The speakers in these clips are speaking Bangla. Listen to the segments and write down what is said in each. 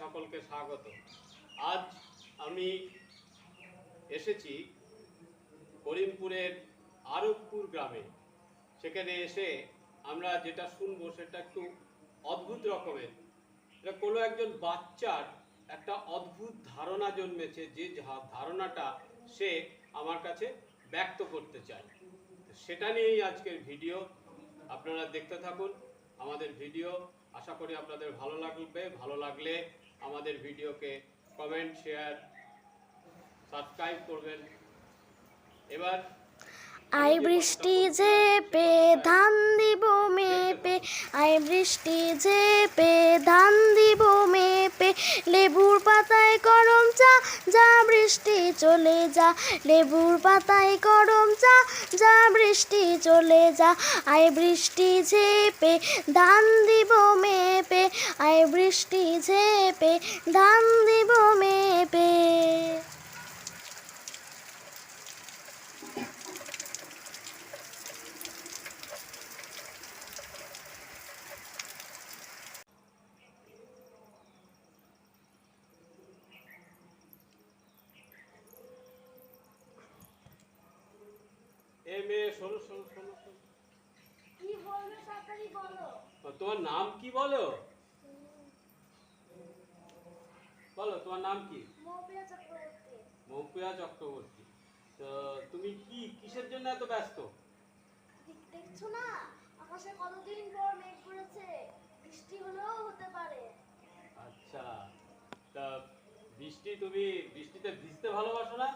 সকলকে স্বাগত। আজ আমি এসেছি করিমপুরের আরবপুর গ্রামে। সেখানে এসে আমরা যেটা শুনব সেটা একটু অদ্ভুত রকমের। এটা কোনো একজন বাচ্চার একটা অদ্ভুত ধারণা জন্মেছে যে ধারণাটা সে আমার কাছে ব্যক্ত করতে চায়। সেটা নিয়েই আজকের ভিডিও। আপনারা দেখতে থাকুন। আমাদের ভিডিও। আশা করি আপনাদের ভালো লাগবে। ভালো লাগলে আমাদের ভিডিওকে কমেন্ট শেয়ার সাবস্ক্রাইব করবেন। এবার আই বৃষ্টি ঝেপে ধান দিব মেপে। আই বৃষ্টি ঝেপে ধান দিব মেপে। লেবুর পাতায় গরম চা যা বৃষ্টি চলে যা, লেবুর পাতায় গরম চা, যা বৃষ্টি চলে যা, আয় বৃষ্টি ঝেপে, ধান দিব মেপে, আয় বৃষ্টি ঝেপে, ধান দিব মেপে। মেয়ে শোনো শোনো শোনো শোনো। কি বলবে তাড়াতাড়ি বলো। তোমার নাম কি বলো? বলো তোমার নাম কি? মৌপিয়া চক্রবর্তী। মৌপিয়া চক্রবর্তী। তো তুমি কি কিসের জন্য এত ব্যস্ত? দেখছ না? আকাশে কতদিন পর মেঘ করেছে? বৃষ্টি হলেও হতে পারে। আচ্ছা। তা বৃষ্টি তুমি বৃষ্টিতে ভিজতে ভালোবাসো না?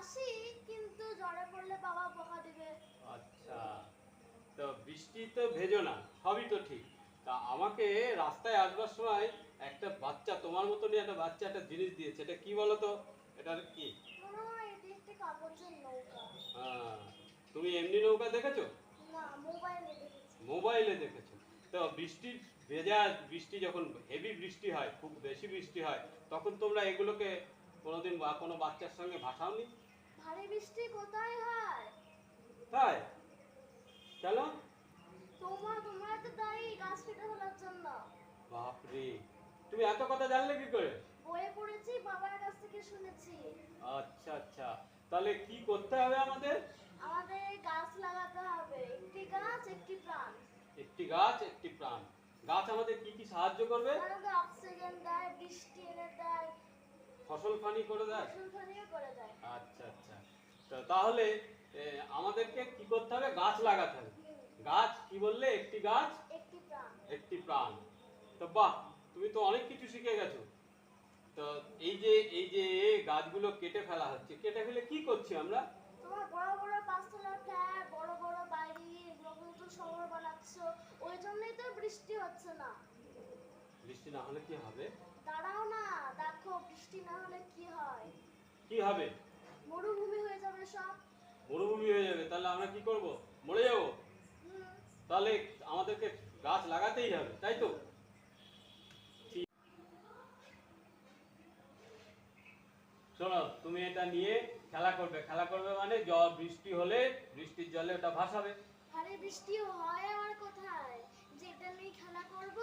ভালোবাসি কিন্তু জ্বরে পড়লে বাবা বকা দিবে। আচ্ছা তো বৃষ্টি তো ভেজো না সবই তো ঠিক। তা আমাকে রাস্তায় আসবার সময় একটা বাচ্চা তোমার মতনই একটা বাচ্চা একটা জিনিস দিয়েছে এটা কি বলো তো? এটা কি? হয় তুমি এমনি নৌকা দেখেছ? মোবাইলে দেখেছ। তো বৃষ্টির ভেজা বৃষ্টি যখন হেভি বৃষ্টি হয় খুব বেশি বৃষ্টি হয় তখন তোমরা এগুলোকে কোনোদিন বা কোনো বাচ্চার সঙ্গে ভাসাওনি? ভারী বৃষ্টি কোথায় হয়? তাই? কেন তোমার তোমরা তো দায়ী গাছ কেটে ফেলার জন্য। বাপরে। তুমি এত কথা জানলে কি করে? বইয়ে পড়েছি বাবার কাছ থেকে শুনেছি। আচ্ছা আচ্ছা। তাহলে কি করতে হবে আমাদের? আমাদের গাছ লাগাতে হবে। একটি গাছ একটি প্রাণ। একটি গাছ একটি প্রাণ। গাছ আমাদের কি কি সাহায্য করবে? আমাদের অক্সিজেন দেয় ফসল পানি করে দেয়? আচ্ছা আচ্ছা। তো তাহলে আমাদেরকে কি করতে হবে? গাছ লাগাতে হবে। গাছ কি বললে? একটি গাছ একটি প্রাণ। একটি প্রাণ। তো বাহ তুমি তো অনেক কিছু শিখে গেছো। তো এই যে এই যে গাছগুলো কেটে ফেলা হচ্ছে কেটে ফেলে কি করছি আমরা? তোমার বড় বড় পাঁচতলা ফ্ল্যাট বড় বড় বাড়ি নতুন নতুন শহর বানাচ্ছ ওই জন্যই তো বৃষ্টি হচ্ছে না। বৃষ্টি না হলে কি হবে দাঁড়াও না দেখো বৃষ্টি না হলে কি হয় কি হবে? মরুভূমি হয়ে যাবে সব। মরুভূমি হয়ে যাবে তাহলে আমরা কি করব? মরে যাব? তাহলে আমাদেরকে গাছ লাগাতেই হবে তাই তো? শোনো তুমি এটা নিয়ে খেলা করবে। খেলা করবে মানে জল বৃষ্টি হলে বৃষ্টির জলে ওটা ভাসাবে। আরে বৃষ্টি হয় আমার কোথায়? যেটা নিয়ে খেলা করব।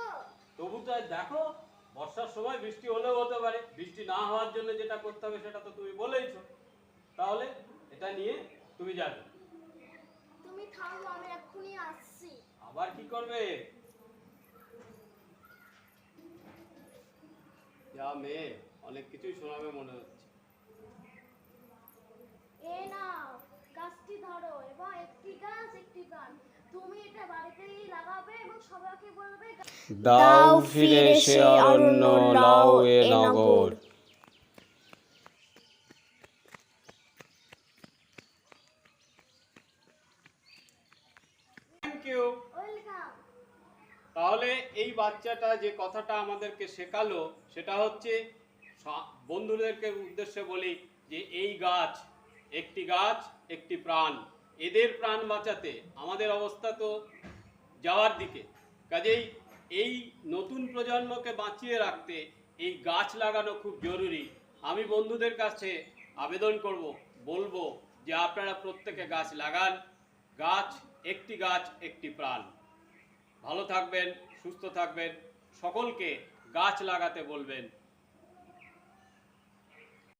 তবু তো দেখো সময় বৃষ্টি হলেও হতে পারে বৃষ্টি না হওয়ার জন্য যেটা করতে হবে সেটা তো তুমি বলেইছ। তাহলে এটা নিয়ে তুমি যাবে। তুমি থামো আমি এক্ষুনি আসছি। আবার কি করবে? যা মেয়ে অনেক কিছুই শোনাবে মনে হচ্ছে এ নাও গাছটি ধরো এবং একটি গাছ একটি প্রাণ তুমি এটা বাড়িতেই লাগাবে এবং সবাইকে বলবে দাও ফিরে সে অরণ্য লাও এ নগর। থ্যাংক ইউ ওয়েলকাম তাহলে এই বাচ্চাটা যে কথাটা আমাদেরকে শেখালো সেটা হচ্ছে বন্ধুদেরকে উদ্দেশ্যে বলি যে এই গাছ একটি গাছ একটি প্রাণ। এদের প্রাণ বাঁচাতে আমাদের অবস্থা তো যাওয়ার দিকে। কাজেই এই নতুন প্রজন্মকে বাঁচিয়ে রাখতে এই গাছ লাগানো খুব জরুরি। আমি বন্ধুদের কাছে আবেদন করব, বলব যে আপনারা প্রত্যেকে গাছ লাগান। গাছ একটি গাছ, একটি প্রাণ। ভালো থাকবেন, সুস্থ থাকবেন। সকলকে গাছ লাগাতে বলবেন।